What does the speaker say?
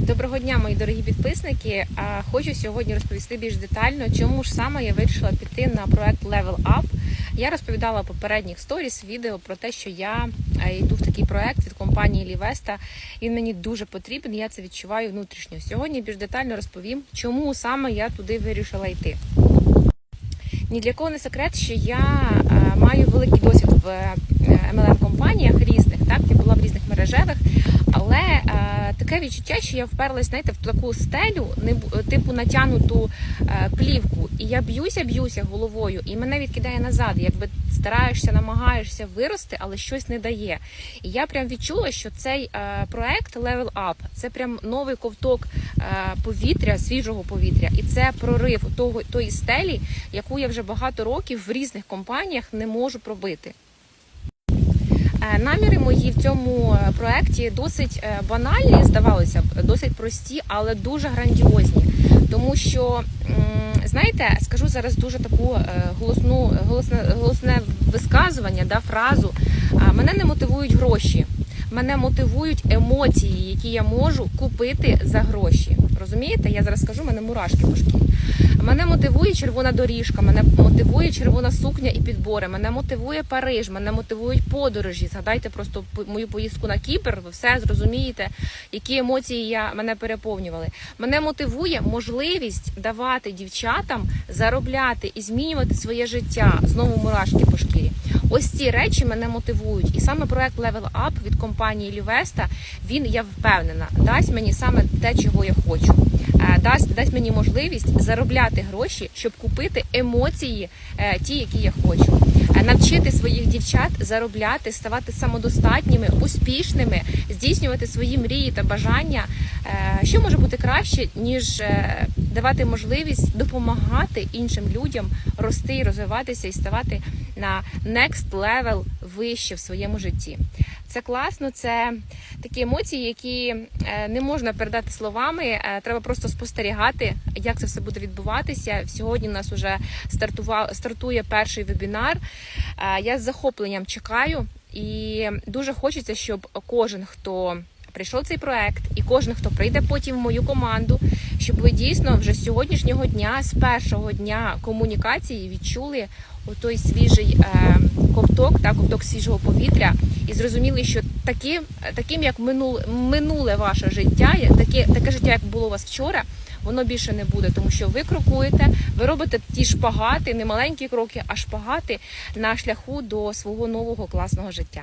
Доброго дня, мої дорогі підписники. Хочу сьогодні розповісти більш детально, чому ж саме я вирішила піти на проект Level Up. Я розповідала в попередніх сторіс відео про те, що я е, йду в такий проект від компанії Лівеста. Він мені дуже потрібен. Я це відчуваю внутрішньо. Сьогодні більш детально розповім, чому саме я туди вирішила йти. Ні для кого не секрет, що я е, маю великий досвід в mlm компаніях різних, так я була в різних мережевих, е, таке відчуття, що я вперлась, знаєте, в таку стелю, типу натягнуту е, плівку, і я б'юся, б'юся головою, і мене відкидає назад. Якби стараєшся, намагаєшся вирости, але щось не дає. І я прям відчула, що цей е, проект Level Up це прям новий ковток е, повітря, свіжого повітря, і це прорив того тої стелі, яку я вже багато років в різних компаніях не можу пробити. Наміри мої в цьому проєкті проекті досить е, банальні, здавалося б, досить прості, але дуже грандіозні. Тому що, знаєте, скажу зараз дуже таку е, голосну, голосне, голосне висказування, да, фразу. Мене не мотивують гроші, мене мотивують емоції, які я можу купити за гроші. Розумієте? Я зараз скажу, мене мурашки по шкірі. Мене мотивує червона доріжка, мене мотивує червона сукня і підбори, мене мотивує Париж, мене мотивують подорожі. Згадайте просто мою поїздку на Кіпр, ви все зрозумієте, які емоції я мене переповнювали. Мене мотивує можливість давати дівчатам заробляти і змінювати своє життя. Знову мурашки по шкірі. Ось ці речі мене мотивують. І саме проект Level Up від компанії Лівеста, він я впевнена, дасть мені саме те, чого я хочу. Е, Дасть, дасть мені можливість заробляти гроші, щоб купити емоції, е, ті, які я хочу. Е, Навчити своїх дівчат заробляти, ставати самодостатніми, успішними, здійснювати свої мрії та бажання. Що може бути краще, ніж давати можливість допомагати іншим людям рости і розвиватися і ставати на next level вище в своєму житті. Це класно, це такі емоції, які е, не можна передати словами. е, Треба просто спостерігати, як це все буде відбуватися. Сьогодні у нас вже стартував стартує перший вебінар. Е, Я з захопленням чекаю, і дуже хочеться, щоб кожен, хто прийшов цей проект, і кожен, хто прийде потім в мою команду, щоб ви дійсно вже з сьогоднішнього дня, з першого дня комунікації, відчули отой свіжий е, ковток, так, ковток свіжого повітря, і зрозуміли, що таким, таким як минуле, минуле ваше життя, таке, таке життя, як було у вас вчора. Воно більше не буде, тому що ви крокуєте, ви робите ті шпагати, не маленькі кроки, а шпагати на шляху до свого нового класного життя.